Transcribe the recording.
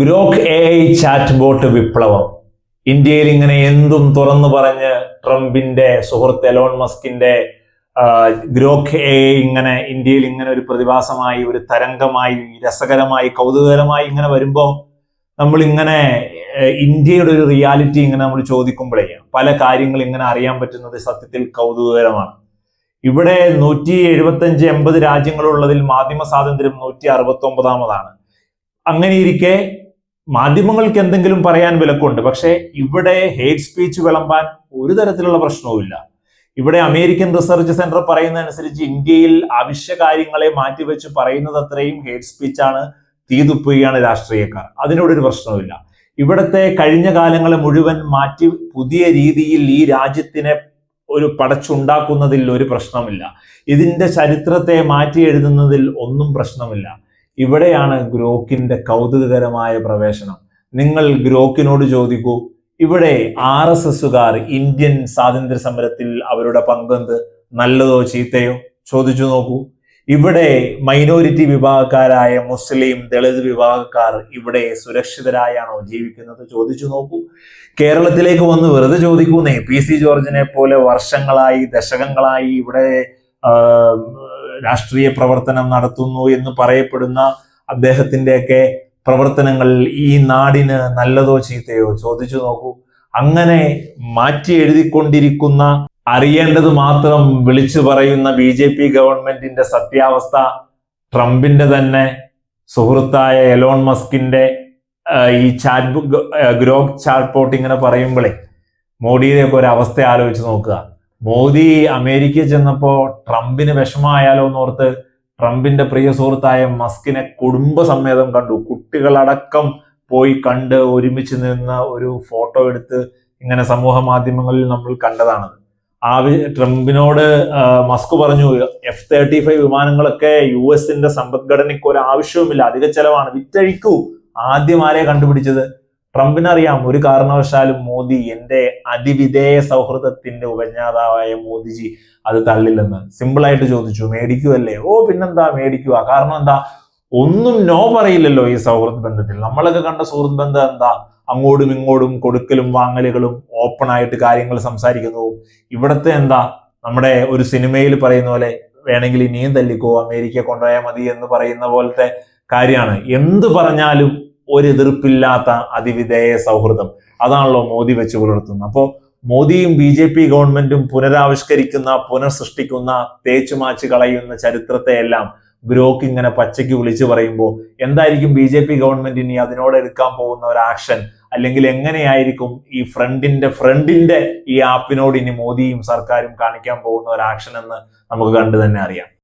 Grok A I chat bot വിപ്ലവം. ഇന്ത്യയിൽ ഇങ്ങനെ എന്തും തുറന്നു പറഞ്ഞ് ട്രംപിന്റെ സുഹൃത്ത് എലോൺ മസ്കിന്റെ ഗ്രോക്ക് എ ഇങ്ങനെ ഇന്ത്യയിൽ ഇങ്ങനെ ഒരു പ്രതിഭാസമായി ഒരു തരംഗമായി രസകരമായി കൗതുകകരമായി ഇങ്ങനെ വരുമ്പോൾ നമ്മൾ ഇങ്ങനെ ഇന്ത്യയുടെ ഒരു റിയാലിറ്റി ഇങ്ങനെ നമ്മൾ ചോദിക്കുമ്പോഴേ പല കാര്യങ്ങൾ ഇങ്ങനെ അറിയാൻ പറ്റുന്നത് സത്യത്തിൽ കൗതുകകരമാണ്. ഇവിടെ നൂറ്റി എഴുപത്തഞ്ച് എൺപത് രാജ്യങ്ങളുള്ളതിൽ മാധ്യമ സ്വാതന്ത്ര്യം നൂറ്റി അറുപത്തി ഒമ്പതാമതാണ് അങ്ങനെ ഇരിക്കെ മാധ്യമങ്ങൾക്ക് എന്തെങ്കിലും പറയാൻ വിലക്കുണ്ട്. പക്ഷേ ഇവിടെ ഹേറ്റ് സ്പീച്ച് വിളമ്പാൻ ഒരു തരത്തിലുള്ള പ്രശ്നവുമില്ല. ഇവിടെ അമേരിക്കൻ റിസർച്ച് സെന്റർ പറയുന്ന അനുസരിച്ച് ഇന്ത്യയിൽ അവശ്യ കാര്യങ്ങളെ മാറ്റിവെച്ച് പറയുന്നത് അത്രയും ഹേറ്റ് സ്പീച്ചാണ് തീതുപ്പുകയാണ് രാഷ്ട്രീയക്കാർ. അതിനോടൊരു പ്രശ്നവുമില്ല. ഇവിടുത്തെ കഴിഞ്ഞ കാലങ്ങളെ മുഴുവൻ മാറ്റി പുതിയ രീതിയിൽ ഈ രാജ്യത്തിനെ ഒരു പടച്ചുണ്ടാക്കുന്നതിൽ ഒരു പ്രശ്നമില്ല. ഇതിന്റെ ചരിത്രത്തെ മാറ്റി എഴുതുന്നതിൽ ഒന്നും പ്രശ്നമില്ല. ഇവിടെയാണ് ഗ്രോക്കിന്റെ കൗതുകകരമായ പ്രവേശനം. നിങ്ങൾ ഗ്രോക്കിനോട് ചോദിക്കൂ ഇവിടെ ആർ എസ് എസുകാർ ഇന്ത്യൻ സ്വാതന്ത്ര്യ സമരത്തിൽ അവരുടെ പങ്കെന്ത്? നല്ലതോ ചീത്തയോ? ചോദിച്ചു നോക്കൂ. ഇവിടെ മൈനോരിറ്റി വിഭാഗക്കാരായ മുസ്ലിം ദളിത് വിഭാഗക്കാർ ഇവിടെ സുരക്ഷിതരായാണോ ജീവിക്കുന്നത്? ചോദിച്ചു നോക്കൂ. കേരളത്തിലേക്ക് വന്ന് വെറുതെ ചോദിക്കൂന്നേ പി സി ജോർജിനെ പോലെ വർഷങ്ങളായി ദശകങ്ങളായി ഇവിടെ രാഷ്ട്രീയ പ്രവർത്തനം നടത്തുന്നു എന്ന് പറയപ്പെടുന്ന അദ്ദേഹത്തിന്റെയൊക്കെ പ്രവർത്തനങ്ങൾ ഈ നാടിന് നല്ലതോ ചീത്തയോ? ചോദിച്ചു നോക്കൂ. അങ്ങനെ മാറ്റി എഴുതിക്കൊണ്ടിരിക്കുന്ന അറിയേണ്ടത് മാത്രം വിളിച്ചു പറയുന്ന ബി ജെ പി ഗവൺമെന്റിന്റെ സത്യാവസ്ഥ ട്രംപിന്റെ തന്നെ സുഹൃത്തായ എലോൺ മസ്കിന്റെ ഈ ചാറ്റ് ഗ്രോക്ക് ചാറ്റ് പോട്ട് ഇങ്ങനെ പറയുമ്പോഴേ മോഡിയുടെ ഒക്കെ ഒരു അവസ്ഥ ആലോചിച്ച് നോക്കുക. മോദി അമേരിക്കയിൽ ചെന്നപ്പോ ട്രംപിന് വിഷമമായാലോ എന്നോർത്ത് ട്രംപിന്റെ പ്രിയ സുഹൃത്തായ മസ്കിനെ കുടുംബസമ്മേതം കണ്ടു. കുട്ടികളടക്കം പോയി കണ്ട് ഒരുമിച്ച് നിന്ന് ഒരു ഫോട്ടോ എടുത്ത് ഇങ്ങനെ സമൂഹ മാധ്യമങ്ങളിൽ നമ്മൾ കണ്ടതാണ്. ആ ട്രംപിനോട് മസ്ക് പറഞ്ഞു എഫ് തേർട്ടി ഫൈവ് വിമാനങ്ങളൊക്കെ യു എസിന്റെ സമ്പദ്ഘടനയ്ക്ക് ഒരു ആവശ്യവുമില്ല അധിക ചെലവാണ്. വിറ്റഴിക്കൂ. ആദ്യം ആരെ കണ്ടുപിടിച്ചത്? ട്രംപിനറിയാം ഒരു കാരണവശാലും മോദി എന്റെ അതിവിധേയ സൗഹൃദത്തിന്റെ ഉപജ്ഞാതാവായ മോദിജി അത് തള്ളില്ലെന്ന് സിമ്പിൾ ആയിട്ട് ചോദിച്ചു മേടിക്കുമല്ലേ ഓ പിന്നെന്താ മേടിക്കുക കാരണം എന്താ? ഒന്നും നോ പറയില്ലല്ലോ ഈ സൗഹൃദ ബന്ധത്തിൽ. നമ്മളൊക്കെ കണ്ട സുഹൃത്ത് ബന്ധം എന്താ? അങ്ങോട്ടും ഇങ്ങോട്ടും കൊടുക്കലും വാങ്ങലുകളും ഓപ്പൺ ആയിട്ട് കാര്യങ്ങൾ സംസാരിക്കുന്നു ഇവിടത്തെ എന്താ? നമ്മുടെ ഒരു സിനിമയിൽ പറയുന്ന പോലെ വേണമെങ്കിൽ ഇനിയും തല്ലിക്കോ അമേരിക്ക കൊണ്ടുപോയാൽ മതി എന്ന് പറയുന്ന പോലത്തെ കാര്യമാണ്. എന്ത് പറഞ്ഞാലും ഒരു എതിർപ്പില്ലാത്ത അതിവിധേയ സൗഹൃദം. അതാണല്ലോ മോദി വെച്ച് പുലർത്തുന്നത്. അപ്പോൾ മോദിയും ബി ജെ പി ഗവൺമെന്റും പുനരാവിഷ്കരിക്കുന്ന പുനർസൃഷ്ടിക്കുന്ന തേച്ചുമാച്ച് കളയുന്ന ചരിത്രത്തെ എല്ലാം ഗ്രോക്ക് ഇങ്ങനെ പച്ചയ്ക്ക് വിളിച്ചു പറയുമ്പോൾ എന്തായിരിക്കും ബി ജെ പി ഗവൺമെന്റ് ഇനി അതിനോട് എടുക്കാൻ പോകുന്ന ഒരു ആക്ഷൻ? അല്ലെങ്കിൽ എങ്ങനെയായിരിക്കും ഈ ഫ്രണ്ടിന്റെ ഫ്രണ്ടിന്റെ ഈ ആപ്പിനോട് ഇനി മോദിയും സർക്കാരും കാണിക്കാൻ പോകുന്ന ഒരു ആക്ഷൻ എന്ന് നമുക്ക് കണ്ടു തന്നെ അറിയാം.